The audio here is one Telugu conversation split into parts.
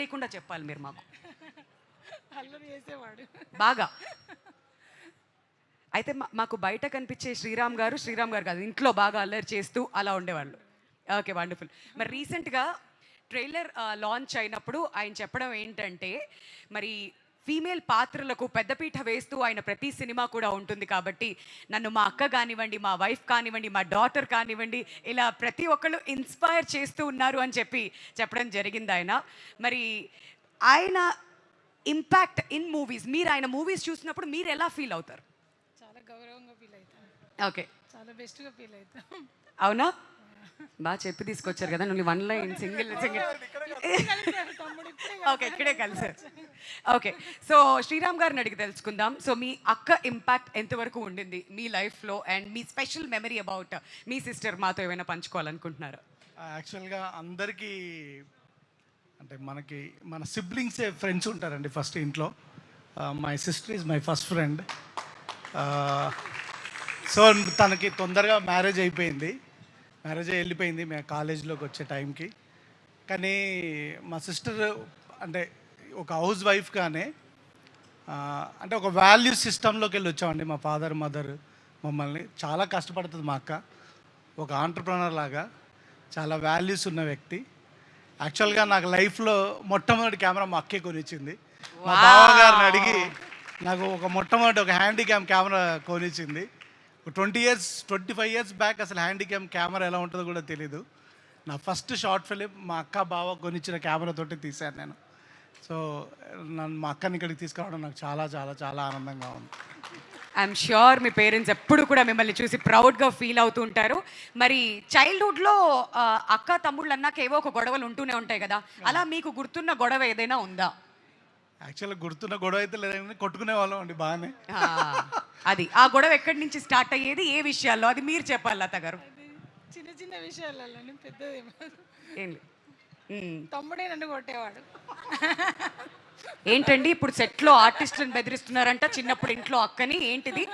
లేకుండా చెప్పాలి మీరు మాకు. అల్లరి చేసేవాడు. బాగా. అయితే మాకు బయట కనిపించే శ్రీరామ్ గారు శ్రీరామ్ గారు కాదు ఇంట్లో బాగా అల్లరి చేస్తూ అలా ఉండేవాళ్ళు. Okay wonderful. మరి రీసెంట్గా ట్రైలర్ లాంచ్ అయినప్పుడు ఆయన చెప్పడం ఏంటంటే మరి ఫీమేల్ పాత్రలకు పెద్దపీట వేస్తూ ఆయన ప్రతి సినిమా కూడా ఉంటుంది కాబట్టి నన్ను మా అక్క కానివ్వండి మా వైఫ్ కానివ్వండి మా డాటర్ కానివ్వండి ఇలా ప్రతి ఒక్కళ్ళు ఇన్స్పైర్ చేస్తూ ఉన్నారు అని చెప్పి చెప్పడం జరిగింది ఆయన. మరి ఆయన ఇంపాక్ట్ ఇన్ మూవీస్ మీరు ఆయన మూవీస్ చూసినప్పుడు మీరు ఎలా ఫీల్ అవుతారు? చాలా గౌరవంగా ఫీల్ అవుతాను ఓకే. చాలా బెస్ట్గా ఫీల్ అవుతాం. అవునా? బాగా చెప్పి తీసుకొచ్చారు కదా నువ్వు one line single single. Okay ఇక్కడే కలిసారు. ఓకే సో శ్రీరామ్ గారిని అడిగి తెలుసుకుందాం. సో మీ అక్క ఇంపాక్ట్ ఎంతవరకు ఉండింది మీ లైఫ్లో అండ్ మీ స్పెషల్ మెమరీ అబౌట్ మీ సిస్టర్ మాతో ఏమైనా పంచుకోవాలనుకుంటున్నారా? యాక్చువల్గా అందరికీ అంటే మనకి మన సిబ్లింగ్సే ఫ్రెండ్స్ ఉంటారండి ఫస్ట్ ఇంట్లో. My sister is my first friend. So తనకి తొందరగా మ్యారేజ్ అయిపోయింది. మ్యారేజ్ వెళ్ళిపోయింది మేము కాలేజ్లోకి వచ్చే టైంకి. కానీ మా సిస్టర్ అంటే ఒక హౌస్ వైఫ్గానే అంటే ఒక వాల్యూ సిస్టంలోకి వెళ్ళి వచ్చామండి మా ఫాదర్ మదర్ మమ్మల్ని. చాలా కష్టపడుతుంది మా అక్క. ఒక ఆంటర్ప్రనర్ లాగా చాలా వాల్యూస్ ఉన్న వ్యక్తి. యాక్చువల్గా నాకు లైఫ్లో మొట్టమొదటి కెమెరా మా అక్కే కొనిచ్చింది. మా బావగారిని అడిగి నాకు ఒక మొట్టమొదటి ఒక handycam camera కొనిచ్చింది. Twenty years twenty five years back అసలు హ్యాండీ క్యామ్ కెమెరా ఎలా ఉంటుందో కూడా తెలీదు. నా ఫస్ట్ షార్ట్ ఫిలిం మా అక్క బావ కొనిచ్చిన కెమెరా తోటి తీశాను నేను. సో నన్ను మా అక్కని ఇక్కడికి తీసుకురావడం నాకు చాలా చాలా చాలా ఆనందంగా ఉంది. ఐఎమ్ ష్యూర్ మీ పేరెంట్స్ ఎప్పుడు కూడా మిమ్మల్ని చూసి ప్రౌడ్గా ఫీల్ అవుతూ ఉంటారు. మరి చైల్డ్హుడ్లో అక్క తమ్ముళ్ళు అన్నాక ఏవో ఒక గొడవలు ఉంటూనే ఉంటాయి కదా. అలా మీకు గుర్తున్న గొడవ ఏదైనా ఉందా? యాక్చువల్గా గుర్తున్న గొడవ అయితే లేదని కొట్టుకునే వాళ్ళం అండి బాగానే. ఆ, అది. ఆ గొడవ ఎక్కడి నుంచి స్టార్ట్ అయ్యేది? ఏ విషయాల్లో? అది మీరు చెప్పాలి లత గారు. చిన్న చిన్న విషయాలలో పెద్దది ఏం. తమ్ముడే నన్ను కొట్టేవాడు. ఏంటండి? ఇప్పుడు సెట్లో ఆర్టిస్టులను బెదిరిస్తున్నారంట చిన్నప్పుడు ఇంట్లో అక్కని. ఏంటిది?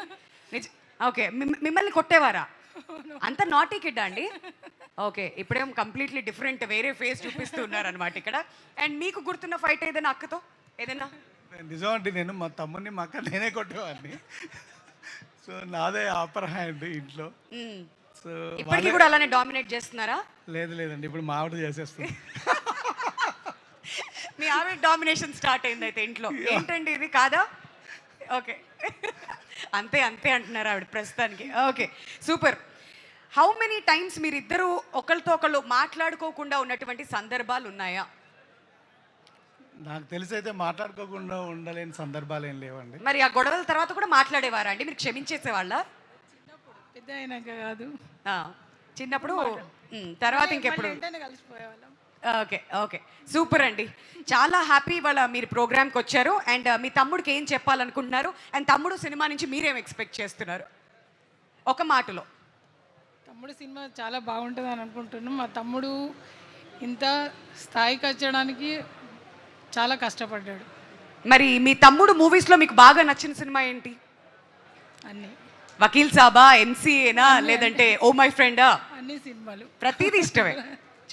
నిజ ఓకే. మిమ్- మిమ్మల్ని కొట్టేవారా? అంత నాటీ కిడ్ అండి? ఓకే. ఇప్పుడేం కంప్లీట్లీ డిఫరెంట్ వేరే ఫేస్ చూపిస్తూ ఉన్నారనమాట ఇక్కడ. అండ్ మీకు గుర్తున్న ఫైట్ ఏదైనా అక్కతో? ఏదైనా? నిజం అండి నేను మా తమ్ముడిని మా అక్క నేనే కొట్టేవాడిని. సో నాదే ఆపర్ హ్యాండ్ ఇంట్లో. సో ఇప్పటికీ కూడా అలానే డామినేట్ చేస్తున్నారా? లేదు లేదండి. ఇప్పుడు మావిడ చేసేస్తుంది. మీ ఆవిడ డామినేషన్ స్టార్ట్ అయింది అయితే ఇంట్లో ఏంటండి ఇది? కాదా? ఓకే అంతే అంతే అంటున్నారు ఆవిడ ప్రస్తుతానికి. Okay super how many times మీరిద్దరూ ఒకరితో ఒకళ్ళు మాట్లాడుకోకుండా ఉన్నటువంటి సందర్భాలు ఉన్నాయా నాకు తెలిసి అయితే మాట్లాడుకోకుండా ఉండలేని సందర్భాలు ఏం లేవండి. మరి ఆ గొడవల తర్వాత కూడా మాట్లాడేవారా అండి? మీరు క్షమించేసేవాళ్ళ? పెద్ద అయినాక కాదు. చిన్నప్పుడు తర్వాత ఇంకెప్పుడు? వెంటనే కలిసిపోయేవాళ్ళం. Okay okay. సూపర్ అండి. చాలా హ్యాపీ వాళ్ళ మీరు ప్రోగ్రామ్కి వచ్చారు. అండ్ మీ తమ్ముడికి ఏం చెప్పాలనుకుంటున్నారు? అండ్ తమ్ముడు సినిమా నుంచి మీరేం ఎక్స్పెక్ట్ చేస్తున్నారు? ఒక మాటలో. తమ్ముడు సినిమా చాలా బాగుంటుంది అని అనుకుంటున్నాం. మా తమ్ముడు ఇంత స్థాయికి వచ్చడానికి చాలా కష్టపడ్డాడు. మరి మీ తమ్ముడు మూవీస్లో మీకు బాగా నచ్చిన సినిమా ఏంటి? అన్ని. వకీల్ సాబా ఎంసీఏనా లేదంటే ఓ మై ఫ్రెండా? అన్ని సినిమాలు. ప్రతిదీ ఇష్టమే.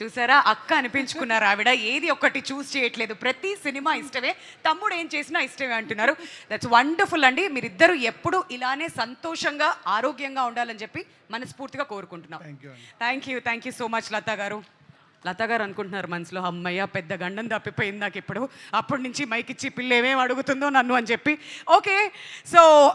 చూసారా? అక్క అనిపించుకున్నారు ఆవిడ. ఏది ఒక్కటి చూస్ చేయట్లేదు. ప్రతి సినిమా ఇష్టమే. తమ్ముడు ఏం చేసినా ఇష్టమే అంటున్నారు. దట్స్ వండర్ఫుల్ అండి. మీరిద్దరూ ఎప్పుడు ఇలానే సంతోషంగా ఆరోగ్యంగా ఉండాలని చెప్పి మనస్ఫూర్తిగా కోరుకుంటున్నాం. థ్యాంక్ యూ అండి. Thank you thank you so much Latha గారు. లత గారు అనుకుంటున్నారు మనసులో అమ్మయ్య పెద్ద గండం తప్పిపోయింది నాకు ఇప్పుడు. అప్పటి నుంచి మైక్ ఇచ్చి పిల్ల ఏమేమి అడుగుతుందో నన్ను అని చెప్పి. Okay so